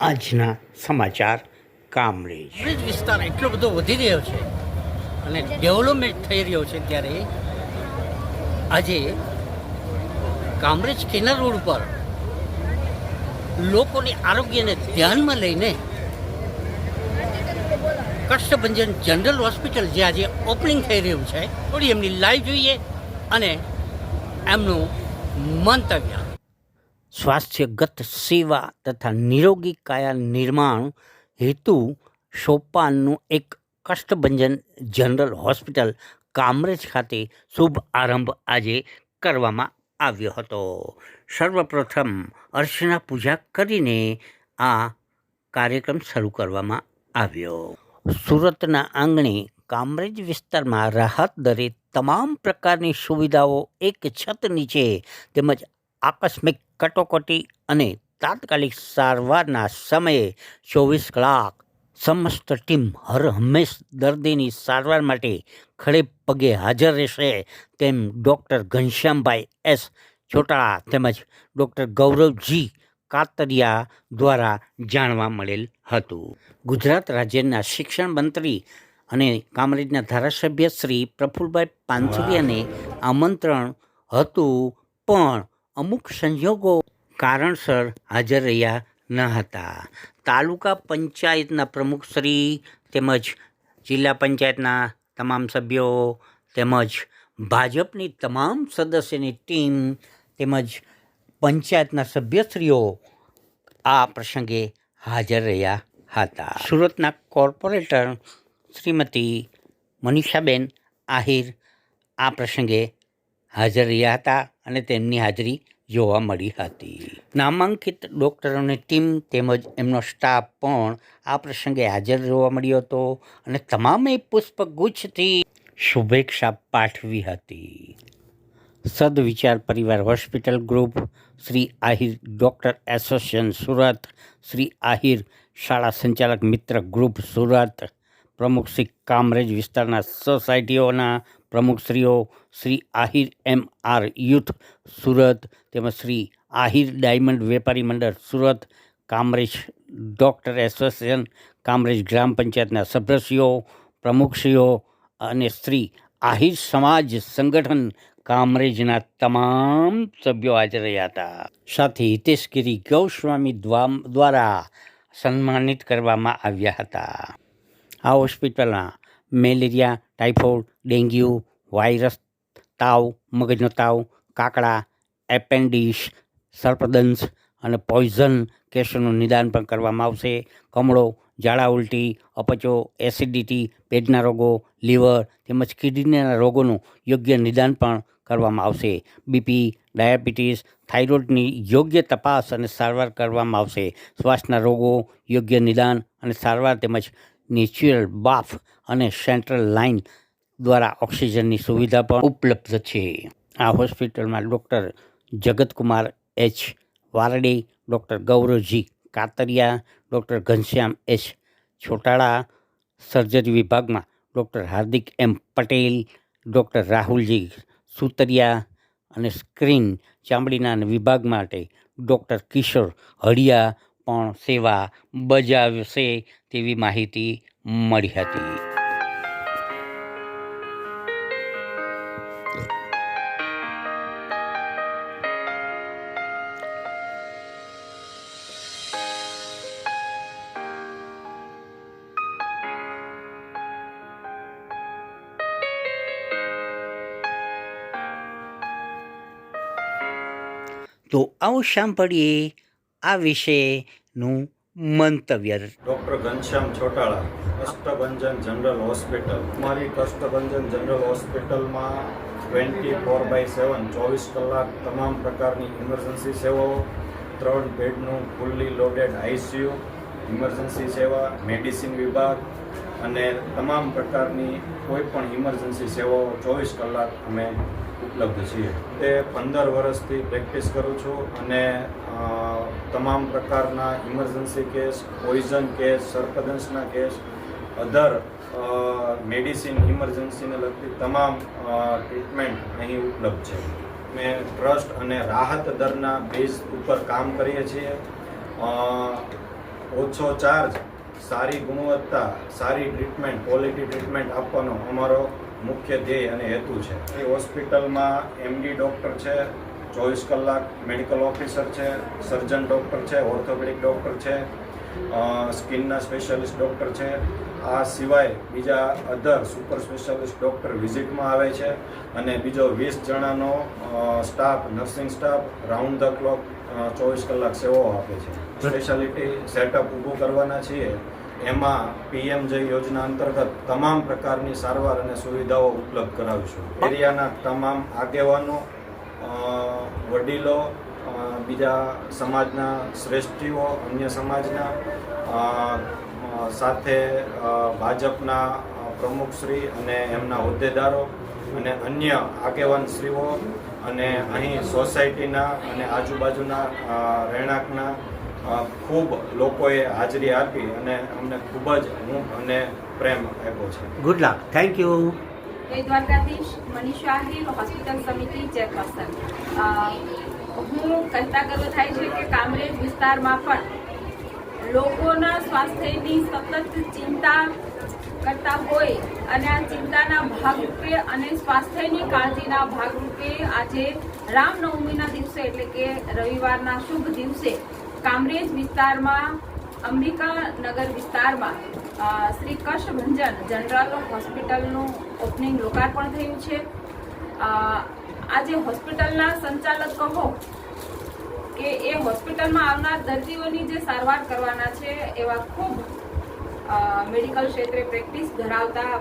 આજના સમાચાર કામરેજ બ્રિજ વિસ્તાર એટલો બધો વધી રહ્યો છે અને ડેવલપમેન્ટ થઈ રહ્યો છે ત્યારે આજે કામરેજ કેનાલ રોડ ઉપર લોકોની આરોગ્યને ધ્યાનમાં લઈને કષ્ટભંજન જનરલ હોસ્પિટલ જે આજે ઓપનિંગ થઈ રહ્યું છે, થોડી એમની લાઈવ જોઈએ અને એમનું મંતવ્ય. સ્વાસ્થ્યગત સેવા તથા નિરોગી કાયા નિર્માણ હેતુ સોપાનનું એક કષ્ટભંજન જનરલ હોસ્પિટલ કામરેજ ખાતે શુભ આરંભ આજે કરવામાં આવ્યો હતો. સર્વપ્રથમ અર્ચના પૂજા કરીને આ કાર્યક્રમ શરૂ કરવામાં આવ્યો. સુરતના આંગણે કામરેજ વિસ્તારમાં રાહત દરે તમામ પ્રકારની સુવિધાઓ એક છત નીચે તેમજ આકસ્મિક કટોકટી અને તાત્કાલિક સારવારના સમયે ચોવીસ કલાક સમસ્ત ટીમ હર હંમેશ દર્દીની સારવાર માટે ખડે પગે હાજર રહેશે તેમ ડૉક્ટર ઘનશ્યામભાઈ એસ ચોટાળા તેમજ ડૉક્ટર ગૌરવજી કાતરિયા દ્વારા જાણવા મળેલ હતું. ગુજરાત રાજ્યના શિક્ષણ મંત્રી અને કામરેજના ધારાસભ્ય શ્રી પ્રફુલભાઈ પાનસુરિયાને આમંત્રણ હતું પણ અમુક સંજોગો કારણસર હાજર રહ્યા ન હતા. તાલુકા પંચાયતના પ્રમુખશ્રી તેમજ જિલ્લા પંચાયતના તમામ સભ્યો તેમજ ભાજપની તમામ સદસ્યની ટીમ તેમજ પંચાયતના સભ્યશ્રીઓ આ પ્રસંગે હાજર રહ્યા હતા. સુરતના કોર્પોરેટર શ્રીમતી મનીષાબેન આહિર આ પ્રસંગે હાજર રહ્યા હતા અને તેમની હાજરી જોવા મળી હતી. નામાંકિત ડૉક્ટરોની ટીમ તેમજ એમનો સ્ટાફ પણ આ પ્રસંગે હાજર જોવા મળ્યો હતો અને તમામે પુષ્પગુચ્છથી શુભેચ્છા પાઠવી હતી. Sadvichar Parivar hospital group Shri Ahir, doctor association Surat, Shri Ahir, શાળા સંચાલક મિત્ર ગ્રુપ સુરત પ્રમુખ શ્રી કામરેજ વિસ્તારના સોસાયટીઓના પ્રમુખશ્રીઓ Shri Ahir M R youth Surat તેમજ શ્રી આહિર ડાયમંડ વેપારી મંડળ સુરત, કામરેજ ડૉક્ટર એસોસિએશન, કામરેજ ગ્રામ પંચાયતના સભ્યશ્રીઓ પ્રમુખશ્રીઓ અને શ્રી આહિર સમાજ સંગઠન કામરેજના તમામ સભ્યો હાજર રહ્યા હતા. સાથે હિતેશગીરી ગૌસ્વામી દ્વા- દ્વારા સન્માનિત કરવામાં આવ્યા હતા. આ હોસ્પિટલમાં મેલેરિયા, ટાઇફોઇડ, ડેન્ગ્યુ, વાયરસ, તાવ, મગજનો તાવ, કાકડા એપેન્ડિસ સર્પદંશ અને પોઈઝન કેસોનું નિદાન પણ કરવામાં આવશે. કમળો, ઝાડા ઉલટી, અપચો, એસિડિટી, પેટના રોગો, લીવર તેમજ કિડનીના રોગોનું યોગ્ય નિદાન પણ કરવામાં આવશે. બીપી, ડાયાબિટીસ, થાઇરોઇડની યોગ્ય તપાસ અને સારવાર કરવામાં આવશે. શ્વાસના રોગો યોગ્ય નિદાન અને સારવાર તેમજ નેચ્યુરલ બાફ અને સેન્ટ્રલ લાઇન દ્વારા ઓક્સિજનની સુવિધા પણ ઉપલબ્ધ છે. આ હોસ્પિટલમાં doctor Jagatkumar H. Varde, doctor Gauravji Katariya, doctor Ghanshyam H. Chhotala surgery વિભાગમાં doctor Hardik M. Patel, doctor Rahulji Sutariya અને સ્ક્રીન ચામડીના વિભાગ માટે ડૉક્ટર કિશોર હળિયા પણ સેવા બજાવશે તેવી માહિતી મળી હતી. તો આવું સાંભળીએ આ વિશેનું મંતવ્ય. Doctor Ghanshyam Chhotala Kashtbhanjan general hospital. મારી કષ્ટભંજન જનરલ હોસ્પિટલમાં ટ્વેન્ટી ફોર બાય સેવન, ચોવીસ કલાક તમામ પ્રકારની ઇમરજન્સી સેવાઓ, ત્રણ બેડનું ફૂલ્લી લોડેડ આઈસીયુ ઇમરજન્સી સેવા, મેડિસિન વિભાગ અને તમામ પ્રકારની કોઈ પણ ઇમરજન્સી સેવાઓ ચોવીસ કલાક અમે ઉપલબ્ધ છીએ. તે પંદર વર્ષથી પ્રેક્ટિસ કરું છું અને તમામ પ્રકારના ઇમરજન્સી કેસ પોઈઝન કેસ સર્પદંશના કેસ અધર મેડિસિન ઇમરજન્સીને લગતી તમામ ટ્રીટમેન્ટ અહીં ઉપલબ્ધ છે. મેં ટ્રસ્ટ અને રાહત દરના બેઝ ઉપર કામ કરીએ છીએ. ઓછો ચાર્જ સારી ગુણવત્તા, સારી ટ્રીટમેન્ટ ક્વોલિટી ટ્રીટમેન્ટ આપવાનો અમારો મુખ્ય ધ્યેય અને હેતુ છે. એ હોસ્પિટલમાં એમડી ડૉક્ટર છે ચોવીસ કલાક મેડિકલ ઓફિસર છે સર્જન ડૉક્ટર છે ઓર્થોપેડિક ડૉક્ટર છે સ્કિનના સ્પેશિયાલિસ્ટ ડૉક્ટર છે. આ સિવાય બીજા અધર સુપર સ્પેશિયાલિસ્ટ ડૉક્ટર વિઝિટમાં આવે છે અને બીજો વીસ જણાનો staff nursing staff round the clock ચોવીસ કલાક સેવાઓ આપે છે. સ્પેશિયાલિટી સેટઅપ ઊભું કરવાના છીએ. એમાં પીએમ જે યોજના અંતર્ગત તમામ પ્રકારની સારવાર અને સુવિધાઓ ઉપલબ્ધ કરાવીશું એરિયાના તમામ આગેવાનો વડીલો બીજા સમાજના શ્રેષ્ઠીઓ, અન્ય સમાજના સાથે ભાજપના પ્રમુખશ્રી અને એમના હોદ્દેદારો અને અન્ય આગેવાનશ્રીઓ અને અહીં સોસાયટીના અને આજુબાજુના રહેણાંકના ખૂબ લોકોએ હાજરી આપી અને અમને ખૂબ જ હું અને પ્રેમ આપ્યો છે. ગુડ લક થેન્ક યુ જય દ્વારકાધીશ. મનીષા હિલ હોસ્પિટલ સમિતિ ચેરપર્સન. હું કહેતા ગર્વ થાય છે કે કામરેજ વિસ્તારમાં પણ લોકોના સ્વાસ્થ્યની સતત ચિંતા કરતા હોય અને આ ચિંતાના ભાગરૂપે અને સ્વાસ્થ્યની કાળજીના ભાગરૂપે આજે રામનવમીના દિવસે એટલે કે રવિવારના શુભ દિવસે કામરેજ વિસ્તારમાં, અંબિકા નગર વિસ્તારમાં શ્રી શ્રી ભંજન જનરલ હોસ્પિટલનું ઓપનિંગ લોકાર્પણ થયું છે. આજે હોસ્પિટલના સંચાલક કહો કે એ હોસ્પિટલમાં આવનાર દર્દીઓની જે સારવાર કરવાના છે એવા ખૂબ મેડિકલ ક્ષેત્રે પ્રેક્ટિસ ધરાવતા